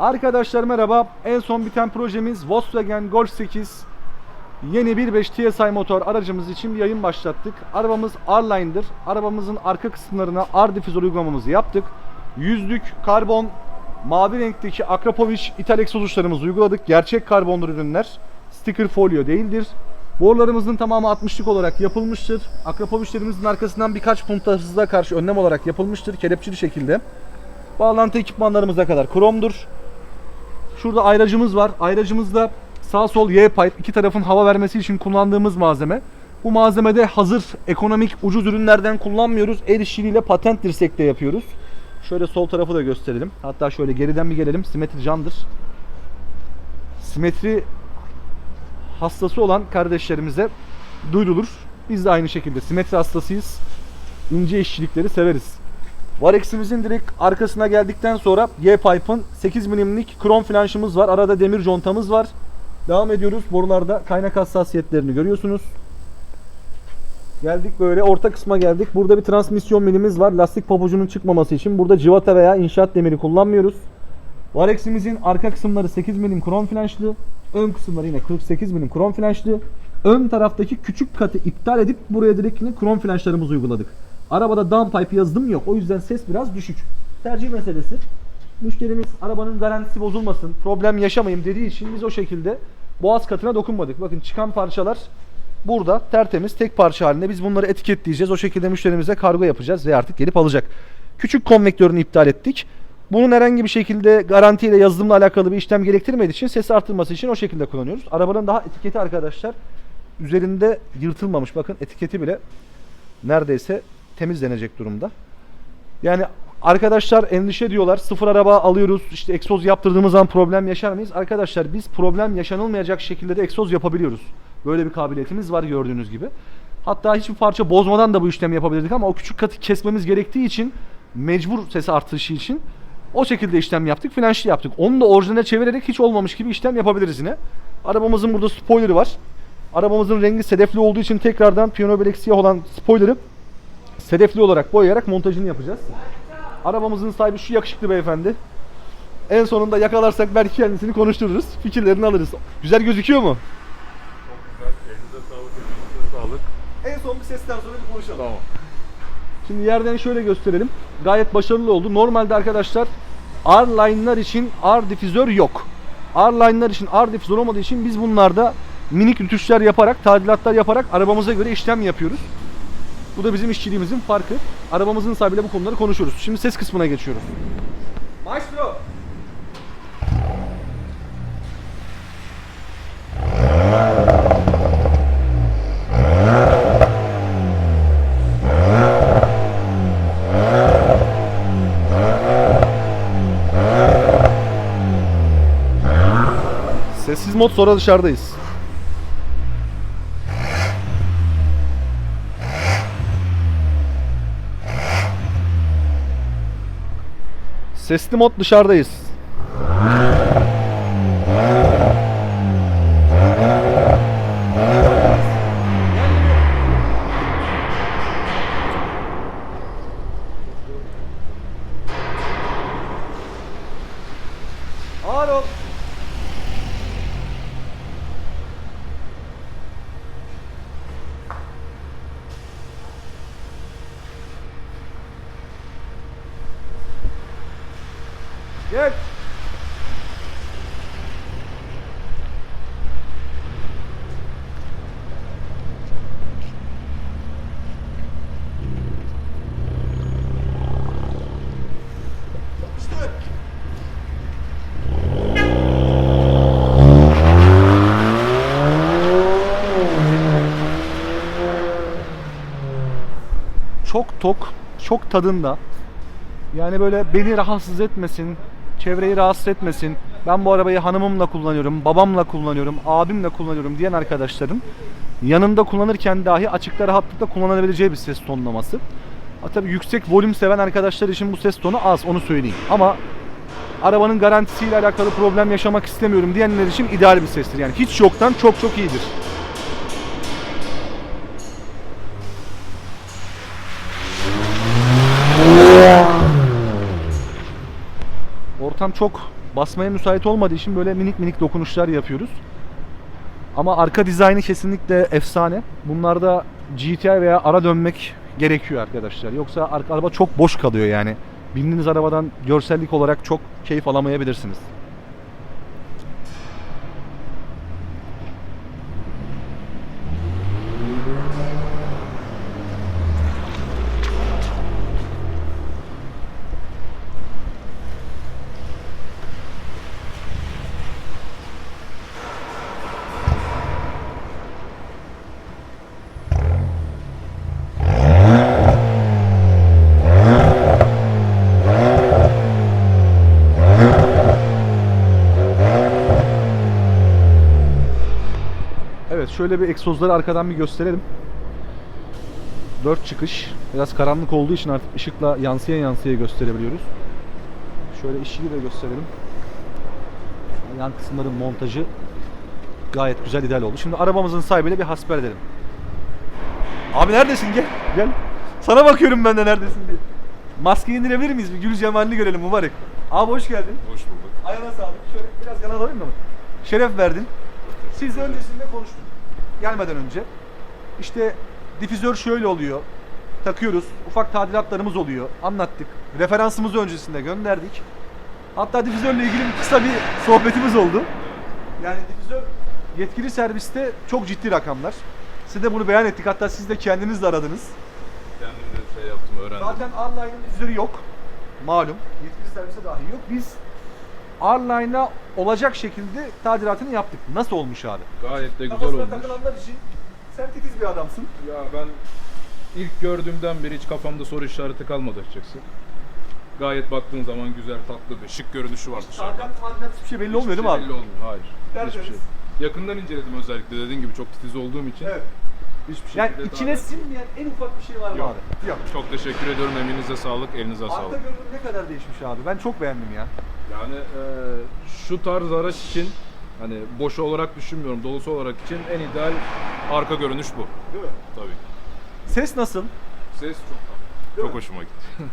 Arkadaşlar merhaba. En son biten projemiz Volkswagen Golf 8 yeni 1.5 TSI motor aracımız için bir yayın başlattık. Arabamız R-Line'dır. Arabamızın arka kısımlarına R difüzör uygulamamızı yaptık. Yüzlük karbon mavi renkteki Akrapovic ithal egzoz uyguladık. Gerçek karbonlu ürünler. Sticker folyo değildir. Borularımızın tamamı 60'lık olarak yapılmıştır. Akrapovic'lerimizin arkasından birkaç puntasızlığa karşı önlem olarak yapılmıştır. Kelepçeli şekilde. Bağlantı ekipmanlarımıza kadar kromdur. Şurada ayracımız var. Ayracımızda sağ sol Y-pipe iki tarafın hava vermesi için kullandığımız malzeme. Bu malzemede hazır ekonomik ucuz ürünlerden kullanmıyoruz. El işçiliğiyle patent dirsekte yapıyoruz. Şöyle sol tarafı da gösterelim. Hatta şöyle geriden bir gelelim. Simetri candır. Simetri hastası olan kardeşlerimize duyurulur. Biz de aynı şekilde simetri hastasıyız. İnce işçilikleri severiz. Varex'imizin direkt arkasına geldikten sonra Y-Pipe'ın 8 milimlik krom flanşımız var. Arada demir contamız var. Devam ediyoruz. Borularda kaynak hassasiyetlerini görüyorsunuz. Geldik böyle orta kısma geldik. Burada bir transmisyon milimiz var. Lastik pabucunun çıkmaması için. Burada civata veya inşaat demiri kullanmıyoruz. Varex'imizin arka kısımları 8 milim krom flanşlı. Ön kısımları yine 48 milim krom flanşlı. Ön taraftaki küçük katı iptal edip buraya direkt yine krom flanşlarımızı uyguladık. Arabada downpipe yazılım yok. O yüzden ses biraz düşük. Tercih meselesi. Müşterimiz arabanın garantisi bozulmasın, problem yaşamayayım dediği için biz o şekilde boğaz katına dokunmadık. Bakın çıkan parçalar burada tertemiz tek parça halinde. Biz bunları etiketleyeceğiz. O şekilde müşterimize kargo yapacağız ve artık gelip alacak. Küçük konvektörünü iptal ettik. Bunun herhangi bir şekilde garantiyle yazılımla alakalı bir işlem gerektirmediği için sesi arttırması için o şekilde kullanıyoruz. Arabanın daha etiketi arkadaşlar üzerinde yırtılmamış. Bakın etiketi bile neredeyse temizlenecek durumda. Yani arkadaşlar endişe diyorlar. Sıfır araba alıyoruz. işte egzoz yaptırdığımız zaman problem yaşar mıyız? Arkadaşlar biz problem yaşanılmayacak şekilde de egzoz yapabiliyoruz. Böyle bir kabiliyetimiz var gördüğünüz gibi. Hatta hiçbir parça bozmadan da bu işlemi yapabilirdik ama o küçük katı kesmemiz gerektiği için mecbur ses artışı için o şekilde işlem yaptık. Flanşlı yaptık. Onu da orijinale çevirerek hiç olmamış gibi işlem yapabiliriz yine. Arabamızın burada spoilerı var. Arabamızın rengi sedefli olduğu için tekrardan piyano siyah olan spoiler'ı sedefli olarak boyayarak montajını yapacağız. Arabamızın sahibi şu yakışıklı beyefendi. En sonunda yakalarsak belki kendisini konuştururuz. Fikirlerini alırız. Güzel gözüküyor mu? Elinize sağlık, elinize sağlık. En son bir sesten sonra bir konuşalım. Tamam. Şimdi yerden şöyle gösterelim. Gayet başarılı oldu. Normalde arkadaşlar R-Line'lar için R difüzör yok. R-Line'lar için R difüzör olmadığı için biz bunlarda minik rütuşlar yaparak, tadilatlar yaparak arabamıza göre işlem yapıyoruz. Bu da bizim işçiliğimizin farkı. Arabamızın sahibiyle bu konuları konuşuyoruz. Şimdi ses kısmına geçiyoruz. Maestro! Sessiz mod sonra dışarıdayız. Sesli mod dışarıdayız. İşte. Çok tok, çok tadında. Yani böyle beni rahatsız etmesin, çevreyi rahatsız etmesin. Ben bu arabayı hanımımla kullanıyorum, babamla kullanıyorum, abimle kullanıyorum diyen arkadaşların yanında kullanırken dahi açıkta rahatlıkla kullanabileceği bir ses tonlaması. Ha, tabii yüksek volüm seven arkadaşlar için bu ses tonu az onu söyleyeyim. Ama arabanın garantisiyle alakalı problem yaşamak istemiyorum diyenler için ideal bir sestir. Yani hiç yoktan çok çok iyidir. Ortam çok basmaya müsait olmadığı için böyle minik minik dokunuşlar yapıyoruz. Ama arka dizaynı kesinlikle efsane. Bunlarda GTI veya ara dönmek gerekiyor arkadaşlar. Yoksa arka araba çok boş kalıyor yani. Bindiğiniz arabadan görsellik olarak çok keyif alamayabilirsiniz. Evet şöyle bir egzozları arkadan bir gösterelim. 4 çıkış. Biraz karanlık olduğu için artık ışıkla yansıya yansıya gösterebiliyoruz. Şöyle ışığı da gösterelim. Yan kısımların montajı gayet güzel ideal oldu. Şimdi arabamızın sahibiyle bir hasbel edelim. Abi neredesin gel gel. Sana bakıyorum ben de neredesin diye. Maskeyi indirebilir miyiz? Bir gül cemalini görelim mübarek. Abi hoş geldin. Hoş bulduk. Ayağına sağlık. Şöyle biraz yana alayım mı? Şeref verdin. Siz öncesinde konuştuk. Gelmeden önce. İşte difüzör şöyle oluyor. Takıyoruz. Ufak tadilatlarımız oluyor. Anlattık. Referansımızı öncesinde gönderdik. Hatta difüzörle ilgili kısa bir sohbetimiz oldu. Yani difüzör yetkili serviste çok ciddi rakamlar. Size de bunu beyan ettik. Hatta siz de kendiniz de aradınız. Kendim de şey yaptım, öğrendim. Zaten R-Line'ın difüzörü yok. Malum. Yetkili servise dahi yok. Biz R-Line'a olacak şekilde tadilatını yaptık. Nasıl olmuş abi? Gayet de güzel Kafasına olmuş. takılanlar için sen titiz bir adamsın. Ya ben ilk gördüğümden beri hiç kafamda soru işareti kalmadı açıkçası. Gayet baktığın zaman güzel, tatlı bir şık görünüşü var dışarıdan. Tadilat tadilat hiçbir şey belli olmuyor değil mi abi? Belli olmuyor, hayır. Hiçbir şey. Yakından inceledim özellikle dediğin gibi çok titiz olduğum için. Evet. Hiçbir şekilde Yani daha- içine sinmeyen en ufak bir şey var mı Yok. abi? Yok. Çok teşekkür ediyorum. Emeğinize sağlık, elinize Arka sağlık. görünüm ne kadar değişmiş abi? Ben çok beğendim ya. Yani e, şu tarz araç için hani boşu olarak düşünmüyorum, dolusu olarak için en ideal arka görünüş bu. Değil mi? Tabii. Ses nasıl? Ses çok Değil çok mi? hoşuma gitti.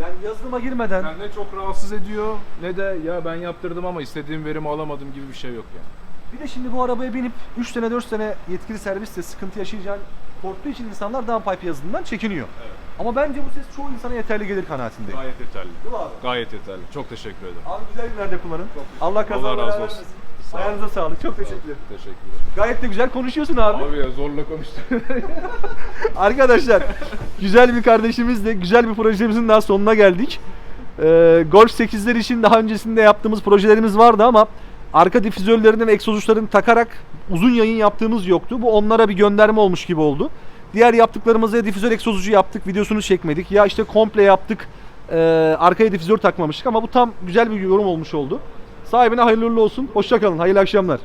Yani yazılıma girmeden Yani ne çok rahatsız ediyor ne de ya ben yaptırdım ama istediğim verimi alamadım gibi bir şey yok yani. bir de şimdi bu arabaya binip 3 sene 4 sene yetkili serviste sıkıntı yaşayacağın korktuğu için insanlar downpipe yazılımından çekiniyor. Evet. Ama bence bu ses çoğu insana yeterli gelir kanaatindeyim. Gayet yeterli. Değil mi abi? Gayet yeterli. Çok teşekkür ederim. Abi güzel günlerde kullanın. Allah Allah kazalar razı olsun. vermesin. Sağ. Ayağınıza sağlık. Çok teşekkür ederim. Teşekkürler. Gayet de güzel konuşuyorsun abi. Abi ya zorla konuştum. Arkadaşlar güzel bir kardeşimizle güzel bir projemizin daha sonuna geldik. Ee, Golf 8'ler için daha öncesinde yaptığımız projelerimiz vardı ama arka difüzörlerini ve egzoz uçlarını takarak uzun yayın yaptığımız yoktu. Bu onlara bir gönderme olmuş gibi oldu. Diğer yaptıklarımızda ya difüzör egzoz ucu yaptık, videosunu çekmedik. Ya işte komple yaptık, ee, arkaya difüzör takmamıştık ama bu tam güzel bir yorum olmuş oldu. Sahibine hayırlı olsun. Hoşçakalın, hayırlı akşamlar.